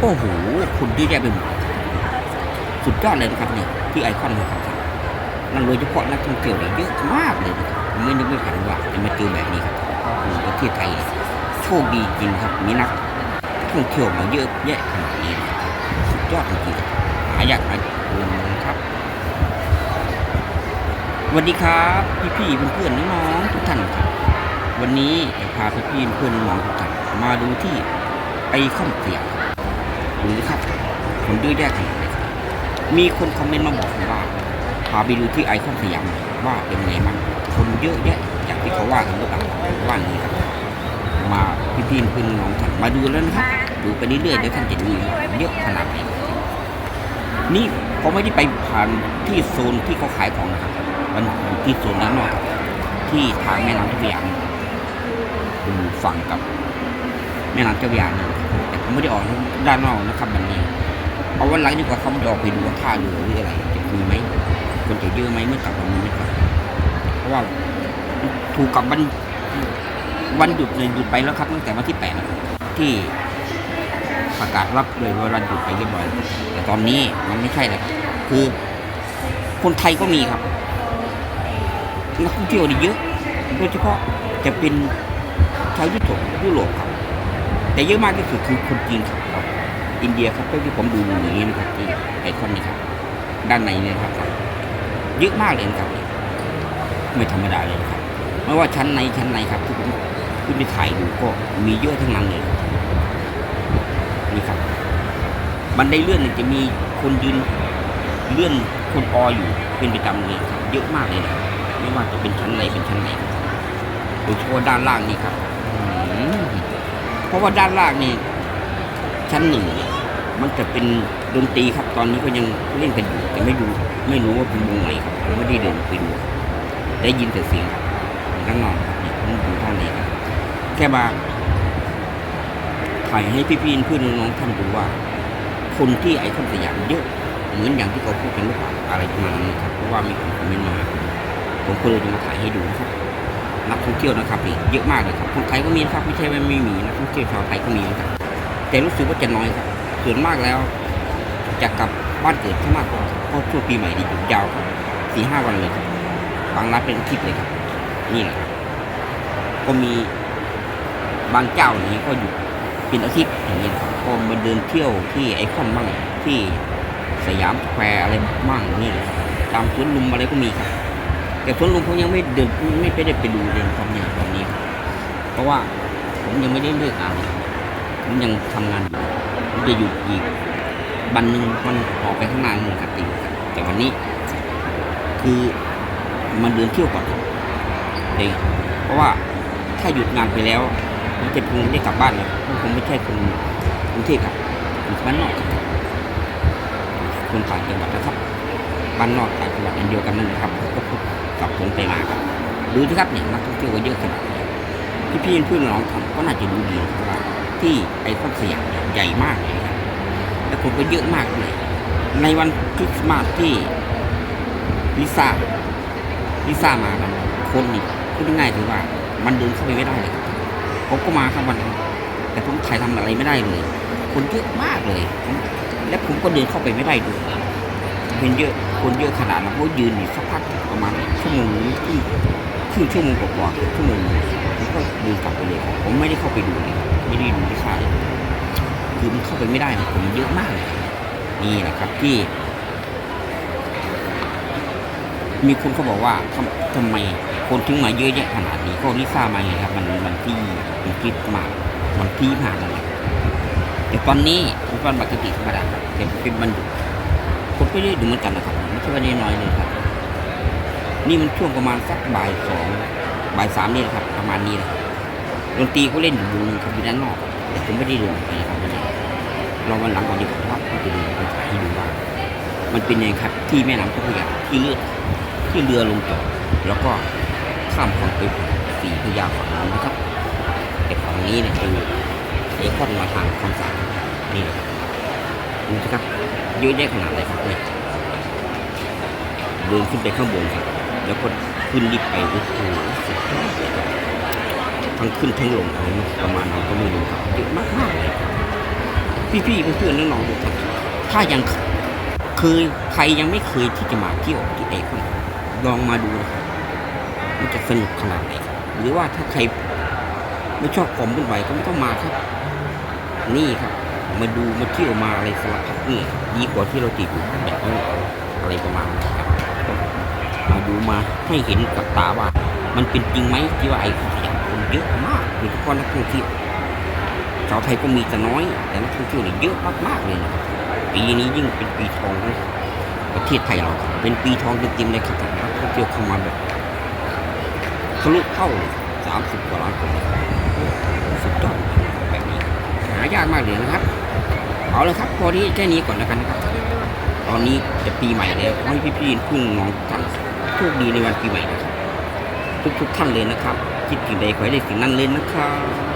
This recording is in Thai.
โอ้โหคุณเยอะแยะไปหมดสุดยอดเลยนะครับเนี่ยที่ไอคอนนะครับนั่นโดยเฉพาะนักท่องเที่ยวเนี่ยเยอะมากเลยนะครับไม่นึกไม่ฝันว่าจะมาเจอแบบนี้ครับอืมประเทศไทยโชคดีจริงครับมีนักท่องเที่ยวมาเยอะแยะขนาดนี้นสุดยอดจริงๆหาอยากหาดูนะครับสวัสดีครับพี่ๆเพื่อนๆน้องๆทุกท่านครับ วันนี้จะพาพี่ๆเพื่อนน้องทุกท่านมาดูที่ไอคอนสยา มดูนะครับคนเยอะแยะขนาดไหนครับมีคนคอมเมนต์มาบอกผมว่าพาไปดูที่ไอคอนสยามว่าเป็นไงบ้างคนเยอะแยะอย่างที่เขาว่ากันหรือเปล่าว่าอย่างนี้ครับ มาพี่พี่ๆเพื่อนน้องท่านมาดูแล้วนะครับดูไปเรื่อยๆเดี๋ยวท่านจะดูเยอะขนาดไหนนี่เขาไม่ได้ไปผ่านที่โซนที่เขาขายของนะครับมันอยู่ที่โซนด้านนอกที่ทางแม่น้ำเจ้าพระยาดูฝั่งกับ แม่น้ำเจ้าพระยานี่แต่ผมไม่ได้ออกด้านนอกนะครับแบบนี้เอาวันหลังดีกว่าเขาจะออกไปดูว่าท่าเรือหรืออะไรจะมีไหมคนจะเยอะไหมเมื่อกลับวันนี้นะครับเพราะว่าถูกกับวันวันหยุดเลยหยุดไปแล้วครับตั้งแต่วันที่แปดที่ประกาศรับเลยว่าวันหยุดไปเรียบร้อยแล้วแต่ตอนนี้มันไม่ใช่แล้วคือ คนไทยก็มีครับนักท่องเที่ยวนี่เยอะโดยเฉพาะจะเป็นชาวยุโรปยุโรปครับ แต่เยอะมากที่สุดคือคนจีนครับอินเดียครับเท่าที่ผมดูอย่างนี้นะครับที่ไอคอนนี่ครับ ด้านในเนี่ยครับเยอะมากเลยครับไม่ธรรมดาเลยครับ ไม่ว่าชั้นในชั้นในครับที่ผมขึ้นไปถ่ายดูก็มีเยอะทั้งนั้นเลยนี่ครับบันไดเลื่อนเนี่ยจะมีคนยืนเลื่อนคนอออยู่เป็นประจำเลยครับเยอะมากเลยนะไม่ว่าจะเป็นชั้นไหนเป็นชั้นไหนโดยเฉพาะด้านล่างนี่ครับอืม เพราะว่าด้านล่างนี่ชั้นหนึ่งมันจะเป็นดนตรีครับ ตอนนี้ก็ยังเล่นกันอยู่แต่ไม่ดูไม่รู้ว่าเป็นวงไหนครับผมไม่ได้เดินไปดูได้ยินแต่เสียงข้างนอกครับนี่ผมดูท่านนี้ครับแค่มาถ่ายให้พี่ๆเพื่อนน้องๆท่านดูว่า คนที่ไอคอนสยามเยอะเหมือนอย่างที่เขาพูดกันหรือเปล่าอะไรประมาณนี้ครับเพราะว่ามีคนคอมเมนต์มาผมก็เลยจะมาถ่ายให้ดูนะครับ นักท่องเที่ยวนะครับนี่เยอะมากเลยครับคนไทยก็มีนะครับไม่ใช่ว่าไม่มีนักท่องเที่ยวชาวไทยก็มีนะครับแต่รู้สึกว่าจะน้อยครับส่วนมากแล้วจะกลับบ้านเกิดที่มากกว่าเพราะช่วงปีใหม่นี่หยุดยาวครับสี่ห้าวันเลยครับบางร้านเป็นอาทิตย์เลยครับนี่แหละครับก็มีบางเจ้านี้ก็หยุดเป็นอาทิตย์อย่างนี้ครับก็มาเดินเที่ยวที่ไอคอนบ้างที่สยามแควร์อะไรบ้างนี่เลยครับตามสวนลุมอะไรก็มีครับ แต่สวนลุมผมยังไม่เดินไม่ไปได้ไปดูเลยครับเนี่ยตอนนี้ เพราะว่าผมยังไม่ได้เลิกงานผมยังทำงานอยู่ผมจะหยุดอีกวันหนึ่งมันออกไปข้างหน้าหนึ่งครับติครับแต่วันนี้ คือมันเดินเที่ยวก่อนเองเพราะว่าถ้าหยุดงานไปแล้วมันจะคงไม่ได้กลับบ้านเลยเพราะผมไม่ใช่คนกรุงเทพครับผมบ้านนอกครับคนต่างจังหวัดนะครับบ้านนอกต่างจังหวัดอันเดียวกันนั่นนะครับ กับผมไปมาครับดูสิครับเนี่ยนักท่องเที่ยวเยอะขนาดนี้พี่พี่เพื่อนน้องๆครับก็น่าจะรู้ดีครับว่าที่ไอคอนสยามใหญ่มากเลยครับและคนก็เยอะมากเลย ในวันคริสต์มาสที่ลิซ่าลิซ่ามานะคนนี่พูดง่ายๆถือว่า มันเดินเข้าไปไม่ได้เลยครับผมก็มาครับวันแต่ผมถ่ายทำอะไรไม่ได้เลย คนเยอะมากเลย และผมก็เดินเข้าไปไม่ได้ด้วย เป็นเยอะคนเยอะขนาดนั้นเขายืนอยู่สักพักประมาณชั่วโมงนึงครึ่งครึ่งชั่วโมงกว่าๆชั่วโมงผมก็เดินกลับไปเลยผมไม่ได้เข้าไปดูเลยไม่ได้ดูลิซ่ายคือมันเข้าไปไม่ได้นะผมเยอะมากเลยนี่แหละครับที่ มีคนเขาบอกว่าทำทำไมคนถึงมาเยอะแยะขนาดนี้ก็ลิซ่ามาไงครับ มันมันที่มันคิดมามันที่ผ่านนั่นแหละแต่ตอนนี้เป็นวันปกติธรรมดาแต่เป็นวันหยุ คนก็เยอะดูเหมือนกันนะครับไม่ใช่ว่าน้อยเลยครับ นี่มันช่วงประมาณสักบ่ายสองบ่ายสามนี่แหละครับ ประมาณนี้แหละดนตรีก็เล่นอยู่วงหนึงครับอยู่ด้านนอก แต่ผมไม่ได้ดินไปนะครับวันนี้เราวันหลังก่อนดีกว่าว่าผมจะดินไปถ่ายให้ดูว่ามันเป็นยังไงครับ ที่แม่น้ำเจ้าพระยาที่เลือดที่เรือลงจอดแล้วก็ข้ามฝั่งไปสีพระยาฝั่งนู้นนะครับแต่ฝั่งนี้เนี่ยคือไอคอนมาทางคำสาปนี่นะครับดูสิครับ เยอะแยะขนาดไหนครับเนี่ยเดินขึ้นไปข้างบนครับ แล้วก็ขึ้นลิฟต์ไปโอ้โหสุดยอดเลยครับทั้งขึ้นทั้งลงอะไรประมาณนั้นก็ไม่รู้ครับเยอะมากมากเลยครับพี่ๆเพื่อนๆน้องๆทุกท่านถ้ายังเคยใครยังไม่เคยที่จะมาเที่ยวที่ไอคอนลองมาดูนะครับมันจะสนุกขนาดไหนหรือว่าถ้าใครไม่ชอบความวุ่นวายก็ไม่ต้องมาครับ นี่ครับ มาดูมาเที่ยวมาอะไรสลับพัด นี่ดีกว่าที่เราติดอยู่แบบนี้อะไรประมาณนี้ครับมาดูมาให้เห็นกับตาว่า มันเป็นจริงไหมที่ว่าไอ้ขยะคนเยอะมากโดยเฉพาะนักท่องเที่ยวชาวไทยก็มีแต่น้อย แต่นักท่องเที่ยวเนี่ยเยอะมากๆเลยนะปีนี้ยิ่งเป็นปีทองประเทศไทยเราครับเป็นปีทองจริงๆเลยครับนักท่องเที่ยวเข้ามาแบบทะลุเข้าเลยสามสิบกว่าล้านคนสุดยอดแบบนี้หายากมากเลยนะครับ เอาละครับพอที่แค่นี้ก่อนแล้วกันนะครับ ตอนนี้จะปีใหม่แล้วขอให้พี่ๆพึ่งน้องทุกท่านโชคดีในวันปีใหม่นะครับทุกๆท่านเลยนะครับ คิดถึงใดขอให้ได้สิ่งนั้นเลยนะครับ